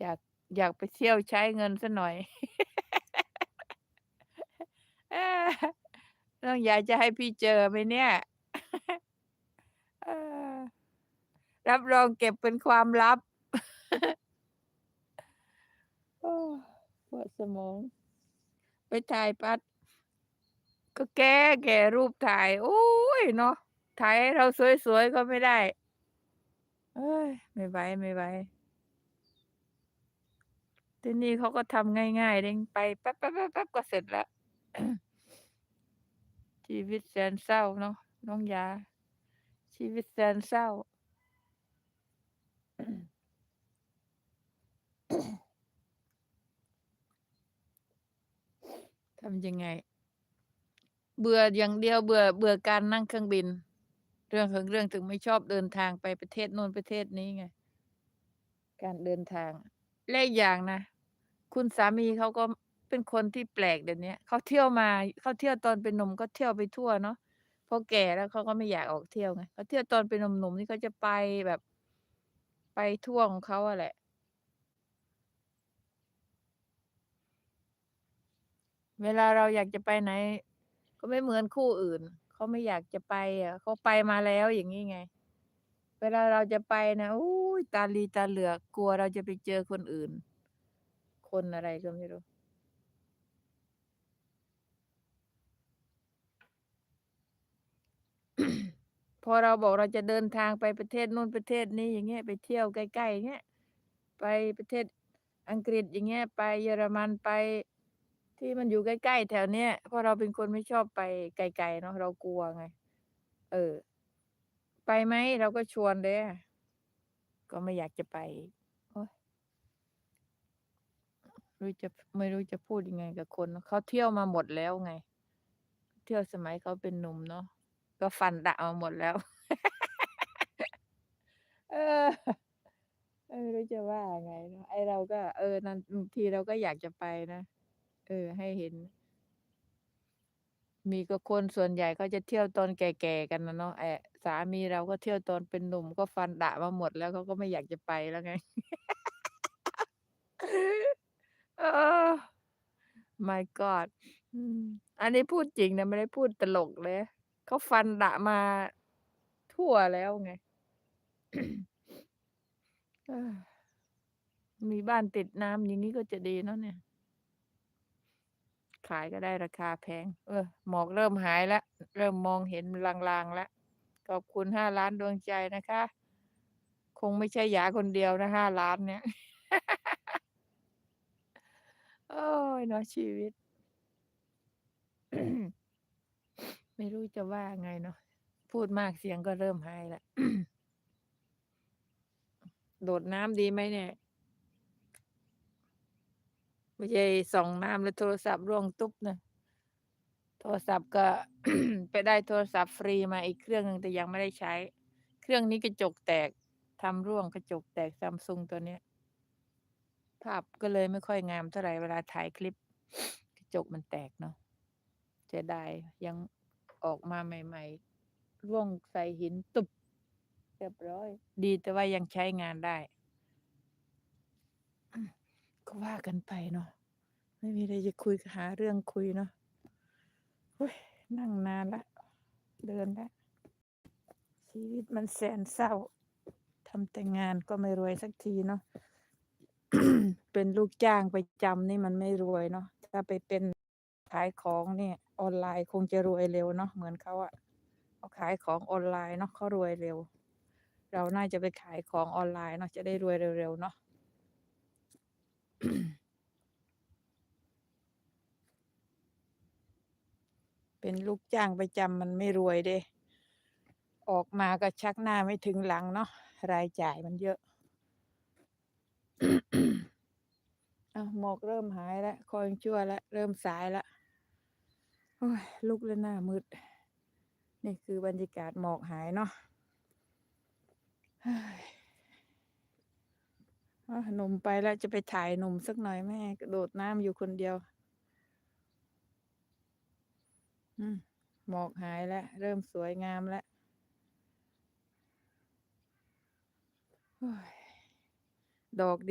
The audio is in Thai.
อยากอยากไปเที่ยวใช้เงินสักหน่อยเออน้องอยากจะให้พี่เจอไหมเนี่ย?รับรองเก็บเป็นความลับโอ้ปวดสมอง ไปถ่ายปัด ก็แก่รูปถ่าย โอ๊ยเนาะถ่ายให้เราสวยๆก็ไม่ได้เฮ้ย ไม่ไหวๆ ที่นี่เขาก็ทำง่ายๆเองไปแป๊บๆๆๆก็เสร็จแล้ว ชีวิตแสนเศร้าเนาะน้องยา ชีวิตแสนเศร้า ทำยังไง เบื่ออย่างเดียวเบื่อ เบื่อการนั่งเครื่องบิน เรื่องของเรื่องถึงไม่ชอบเดินทางไปประเทศโนู่นประเทศนี้ไง การเดินทาง และอีกอย่างนะ คุณสามีเขาก็เป็นคนที่แปลกเดี๋ยวนี้ยเขาเที่ยวมาเขาเที่ยวตอนเป็นหนุ่มก็เที่ยวไปทั่วเนาะพอแก่แล้วเขาก็ไม่อยากออกเที่ยวไงเขาเที่ยวตอนเป็นหนุ่มๆนี่เขาจะไปแบบ ไปทั่วของเขาอะแหละ เวลาเราอยากจะไปไหน ก็ไม่เหมือนคู่อื่น เขาไม่อยากจะไปอะเขาไปมาแล้วอย่างงี้ไง เวลาเราจะไปนะอุ๊ยตาลีตาเหลือกกลัวเราจะไปเจอคนอื่น คนอะไรก็ไม่รู้ พอเราบอกเราจะเดินทางไปประเทศนู่นประเทศนี้อย่างเงี้ยไปเที่ยวใกล้ๆอย่างเงี้ยไปประเทศอังกฤษอย่างเงี้ยไปเยอรมันไปที่มันอยู่ใกล้ๆแถวเนี้ยเพราะเราเป็นคนไม่ชอบไปไกลๆเนาะเรากลัวไง เออ ไปไหมเราก็ชวนเด้ก็ไม่อยากจะไปไม่รู้จะไม่รู้จะพูดยังไงกับคนเขาเที่ยวมาหมดแล้วไง เที่ยวสมัยเขาเป็นหนุ่มเนาะก็ฟันดะมาหมดแล้ว เออไม่รู้จะว่ายังไงเนาะไอเราก็ เออนานทีเราก็อยากจะไปนะ เออ ให้เห็น มีก็คนส่วนใหญ่เขาจะเที่ยวตอนแก่ๆกันอะเนาะไอ้สามีเราก็เที่ยวตอนเป็นหนุ่มก็ฟันดะมาหมดแล้วเขาก็ไม่อยากจะไปแล้วไง เออ My God อืมอันนี้พูดจริงนะไม่ได้พูดตลกเลยเขาฟันดะมาทั่วแล้วไง เออมีบ้านติดน้ำอย่างงี้ก็จะดีเนาะเนี่ย ขายก็ได้ราคาแพง เออ หมอกเริ่มหายแล้ว เริ่มมองเห็นลางๆแล้ว ขอบคุณ5,000,000ดวงใจนะคะ คงไม่ใช่หยาคนเดียวนะ5,000,000เนี่ย โอ๊ยเนาะชีวิต ไม่รู้จะว่าไงเนาะ พูดมากเสียงก็เริ่มหายล้วโดดน้ำดีไหมเนี่ย? ไม่ใช่ส่องน้ำแล้วโทรศัพท์ร่วงตุ๊บนะโทรศัพท์ก็ ไปได้โทรศัพท์ฟรีมาอีกเครื่องหนึ่งแต่ยังไม่ได้ใช้ เครื่องนี้กระจกแตกทำร่วงกระจกแตก Samsung ตัวเนี้ย ภาพก็เลยไม่ค่อยงามเท่าไหร่เวลาถ่ายคลิป กระจกมันแตกเนาะเสียดายยังออกมาใหม่ ๆ ร่วงใส่หินตุบเรียบร้อย ดีแต่ว่ายังใช้งานได้ ก็ว่ากันไปเนาะไม่มีอะไรจะคุยหาเรื่องคุยเนาะโอ๊ยนั่งนานล้วเดินล้วชีวิตมันแสนเศร้าทำแต่งานก็ไม่รวยสักทีเนาะเป็นลูกจ้างไปจำนี่มันไม่รวยเนาะถ้าไปเป็นขายของเนี่ยออนไลน์คงจะรวยเร็วเนาะเหมือนเขาอะเขาขายของออนไลน์เนาะเขารวยเร็ว เราน่าจะไปขายของออนไลน์เนาะจะได้รวยเร็วๆเนาะ เป็นลูกจ้างประจำมันไม่รวยเดะออกมาก็ชักหน้าไม่ถึงหลังเนาะ รายจ่ายมันเยอะอ้าหมอกเริ่มหายแล้วคอยชั่วแล้ว เริ่มสายแล้วโอ๊ยลุกแล้วหน้ามืด นี่คือบรรยากาศหมอกหายเนาะ หนุ่มไปแล้วจะไปถ่ายหนุ่มสักหน่อยแม่กระโดดน้ำอยู่คนเดียว อืมหมอกหายแล้ว เริ่มสวยงามแล้วดอกเดียว